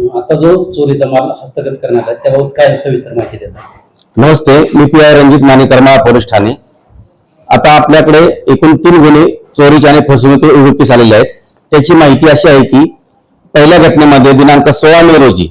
आता जो चोरीचा माल हस्तगत करण्यात आला त्याबाबत काय सविस्तर माहिती देतात नमस्ते मी पी आय रणजित मानेकर्मा पोलीस ठाणे. आता आपल्याकडे एकूण तीन गुन्हे चोरीचे आणि फसवणुकी उघडकीस आलेले आहेत. त्याची माहिती अशी आहे की पहिल्या घटनेमध्ये दिनांक सोळा मे रोजी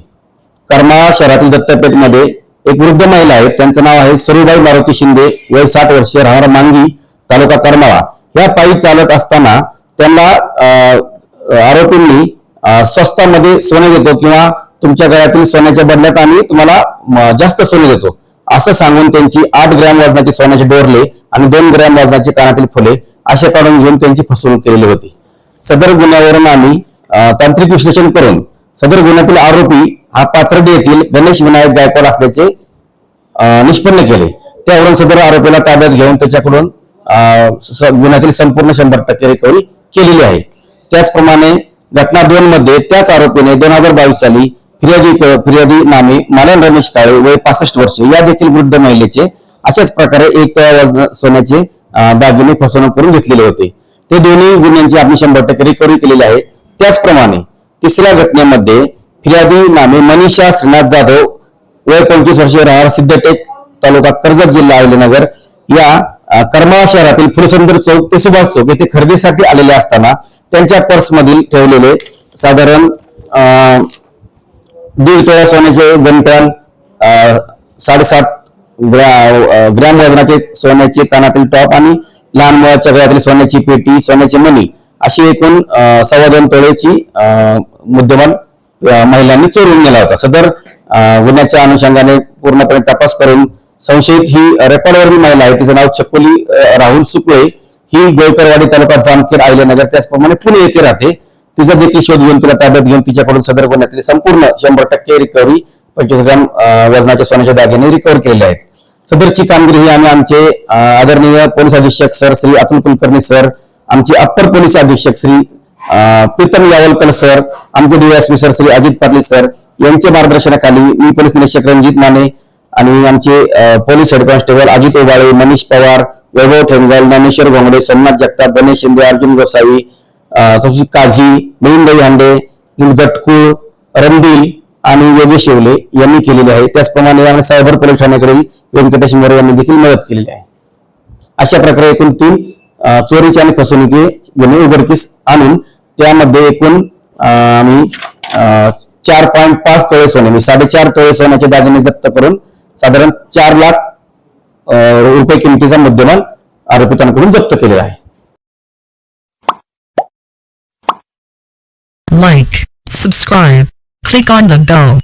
करमाळा शहरातील दत्तपेठमध्ये एक वृद्ध महिला आहे. त्यांचं नाव आहे सरुबाई मारुती शिंदे वय साठ वर्षीय राहणार मांगी तालुका करमाळा. या पायी चालत असताना त्यांना अं, आरोपींनी स्वस्तामध्ये सोने देतो किंवा तुमच्या गळ्यातील सोन्याच्या बदल्यात आम्ही तुम्हाला जास्त सोने देतो. असं सांगून त्यांची आठ ग्रॅम वजनाची सोन्याचे डोरले आणि दोन ग्रॅम वजनाची कानातील फुले असे काढून घेऊन त्यांची फसवणूक केलेली होती. सदर गुन्ह्यावरून आम्ही तांत्रिक विश्लेषण करून सदर गुन्ह्यातील आरोपी हा पाथर्डी येथील गणेश विनायक गायकवाड असल्याचे निष्पन्न केले. त्यावरून सदर आरोपीला ताब्यात घेऊन त्याच्याकडून स- गुन्ह्यातील संपूर्ण शंभर टक्के रिकव्हरी केलेली आहे. त्याचप्रमाणे घटना दोन मध्ये त्याच आरोपीने दोन हजार बावीस साली फिर्यादी फिर्यादी नामे मालन रमेश काळे वय पासष्ट वर्ष या देखील वृद्ध महिलेचे अशाच प्रकारे एक सोन्याचे दागिने फसवणूक करून घेतलेले होते. ते दोन्ही गुन्ह्यांची आपण शंभर टक्के रिकव्हरी केलेली आहे. त्याचप्रमाणे तिसऱ्या घटनेमध्ये फिर्यादी नामे मनीषा श्रीनाथ जाधव वय पंचवीस वर्षीय राहणार सिद्धटेक तालुका कर्जत जिल्हा अहिल्यानगर या करमाळा शहरातील फुलसुंदर चौक ते सुभाष चौक येथे खरेदीसाठी आलेले असताना त्यांच्या पर्स मधील ठेवलेले साधारण दीड तोळा सोन्याचे गंटन साडेसात ग्रा- ग्रॅम वजनाचे सोन्याचे कानातील टॉप आणि लहान मुलाच्या गळ्यातील सोन्याची पेटी सोन्याची मणी अशी एकूण सव्वा दोन तोळ्याची मुद्देमाल महिलांनी चोरून नेला होता. सदर गुन्ह्याच्या अनुषंगाने पूर्णपणे तपास करून संशयित ही रेकॉर्डवरील महिला आहे. तिचं नाव चकोली राहुल सुकळे ही गोयकरवाडी तालुका जामखेड नगर त्याचप्रमाणे पुणे येथे राहते. तिचा देखील शोध घेऊन तिला ताब्यात घेऊन तिच्याकडून सदर गुन्ह्यातले संपूर्ण शंभर टक्के रिकव्हरी पंचवीस ग्राम वजनाच्या सोन्याच्या दागिने रिकव्हर केलेले आहेत. सदरची कामगिरी ही आम्ही आमचे आदरणीय पोलीस अधीक्षक सर श्री अतुल कुलकर्णी सर आमचे अप्पर पोलीस अधीक्षक श्री प्रीतम यावलकर सर आमचे DSP sir Shri Ajit Patil sir यांच्या मार्गदर्शनाखाली मी पोलीस निरीक्षक रणजित माने आणि आमचे police head constable Ajit Obale Manish Pawar Vaibhav Thengal Dnyaneshwar Ghongade सन्नाथ Jagtap Ganesh Shinde Arjun Gosavi अ, तसेच काझी मिलिंदई हांडे गटकुळ रणबीर आणि योगेश शिवले यांनी केलेले आहे. त्याचप्रमाणे यामध्ये सायबर पोलीस ठाण्याकडील व्यंकटेश मोरे यांनी देखील मदत केलेली आहे. अशा प्रकारे एकूण तीन चोरीचे चोरीची आणि फसवणुकी गुन्हे उघडकीस आणून त्यामध्ये एकूण आम्ही चार पॉईंट पाच तोळे सोने म्हणजे साडेचार तोळे सोन्याचे दागिने जप्त करून साधारण चार लाख रुपये किमतीचा मुद्देमाल आरोपितांकडून जप्त केलेला आहे. Like, subscribe, click on the bell.